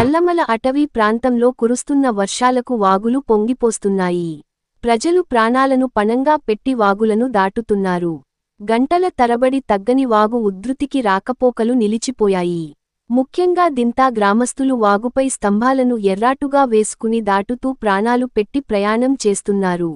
నల్లమల అటవీ ప్రాంతంలో కురుస్తున్న వర్షాలకు వాగులు పొంగిపోస్తున్నాయి. ప్రజలు ప్రాణాలను పణంగా పెట్టి వాగులను దాటుతున్నారు. గంటల తరబడి తగ్గని వాగు ఉద్ధృతికి రాకపోకలు నిలిచిపోయాయి. ముఖ్యంగా దింతా గ్రామస్తులు వాగుపై స్తంభాలను ఎర్రాటుగా వేసుకుని దాటుతూ ప్రాణాలు పెట్టి ప్రయాణం చేస్తున్నారు.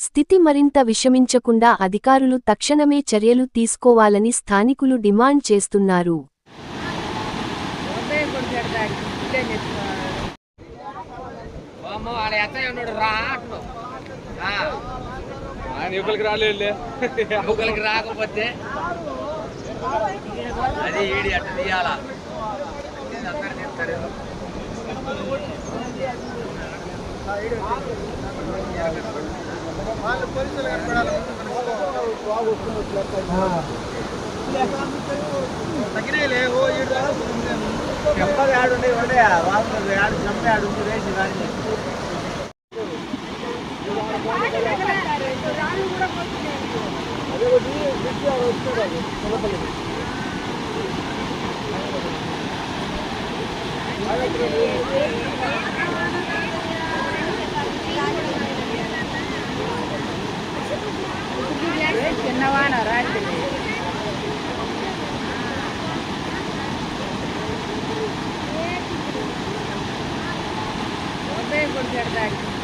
స్థితి మరింత విషమించకుండా అధికారులు తక్షణమే చర్యలు తీసుకోవాలని స్థానికులు డిమాండ్ చేస్తున్నారు. అమ్మ ఆడ ఎత్తయ్య ఉన్నాడు రా అంటున్నావు. ఆయన యువకులకి రాలేదు ముగ్గులకి రాకపోతే అది ఈడి అట్ట తీయాలా? అందరు తీస్తారు చిన్నవాన రాత్రి ఉదయం కూడా పెడతాడు ఇల్లే తెచ్చుకోవాలి అమ్మ ఆడ ఎత్తయ్య ఉన్నాడు రా అంటున్నావు. ఆ,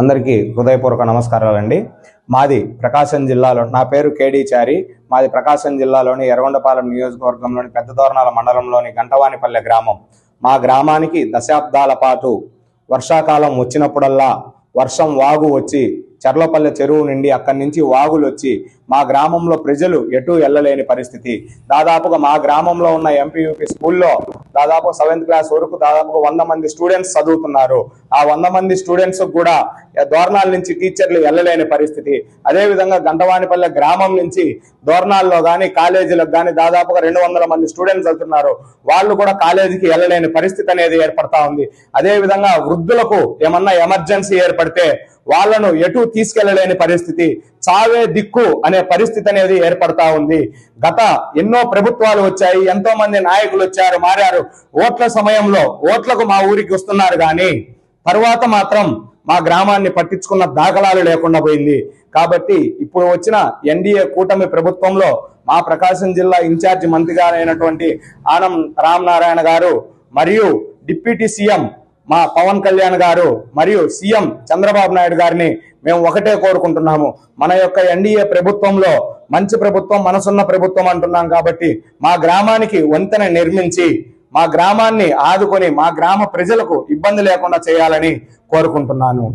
అందరికీ హృదయపూర్వక నమస్కారాలండి. మాది ప్రకాశం జిల్లాలో నా పేరు కేడి చారి. మాది ప్రకాశం జిల్లాలోని ఎర్రగొండపాలెం నియోజకవర్గంలోని పెద్ద దోరణాల మండలంలోని గంటవానిపల్లె గ్రామం. మా గ్రామానికి దశాబ్దాల పాటు వర్షాకాలం వచ్చినప్పుడల్లా వర్షం వాగు వచ్చి చర్లపల్లె చెరువు నుండి అక్కడి నుంచి వాగులు వచ్చి మా గ్రామంలో ప్రజలు ఎటు వెళ్ళలేని పరిస్థితి. దాదాపుగా మా గ్రామంలో ఉన్న ఎంపీయూపీ స్కూల్లో దాదాపు సెవెంత్ క్లాస్ వరకు దాదాపుగా వంద మంది స్టూడెంట్స్ చదువుతున్నారు. ఆ వంద మంది స్టూడెంట్స్ కూడా దోర్నాల నుంచి టీచర్లు వెళ్ళలేని పరిస్థితి. అదేవిధంగా గంటవాణిపల్లె గంటవానిపల్లె గ్రామం నుంచి దోర్నాల్లో కానీ కాలేజీలకు కానీ దాదాపుగా రెండు వందల మంది స్టూడెంట్స్ వెళ్తున్నారు వాళ్ళు కూడా కాలేజీకి వెళ్ళలేని పరిస్థితి అనేది ఏర్పడతా ఉంది. అదేవిధంగా వృద్ధులకు ఏమన్నా ఎమర్జెన్సీ ఏర్పడితే వాళ్ళను ఎటు తీసుకెళ్ళలేని పరిస్థితి చావే దిక్కు అనే పరిస్థితి అనేది ఏర్పడతా ఉంది. గత ఎన్నో ప్రభుత్వాలు వచ్చాయి ఎంతో మంది నాయకులు వచ్చారు మారారు. ఓట్ల సమయంలో ఓట్లకు మా ఊరికి వస్తున్నారు కానీ తర్వాత మాత్రం మా గ్రామాన్ని పట్టించుకున్న దాఖలాలు లేకుండా పోయింది. కాబట్టి ఇప్పుడు వచ్చిన ఎన్డీఏ కూటమి ప్రభుత్వంలో మా ప్రకాశం జిల్లా ఇన్ఛార్జి మంత్రి అయినటువంటి ఆనం రామ్ నారాయణ గారు మరియు డిప్యూటీ సీఎం మా పవన్ కళ్యాణ్ గారు మరియు సీఎం చంద్రబాబు నాయుడు గారిని మేము ఒకటే కోరుకుంటున్నాము. మన యొక్క ఎన్డీఏ ప్రభుత్వంలో మంచి ప్రభుత్వం మనసున్న ప్రభుత్వం అంటున్నాం కాబట్టి మా గ్రామానికి వంతెన నిర్మించి మా గ్రామాన్ని ఆదుకొని మా గ్రామ ప్రజలకు ఇబ్బంది లేకుండా చేయాలని కోరుకుంటున్నాను.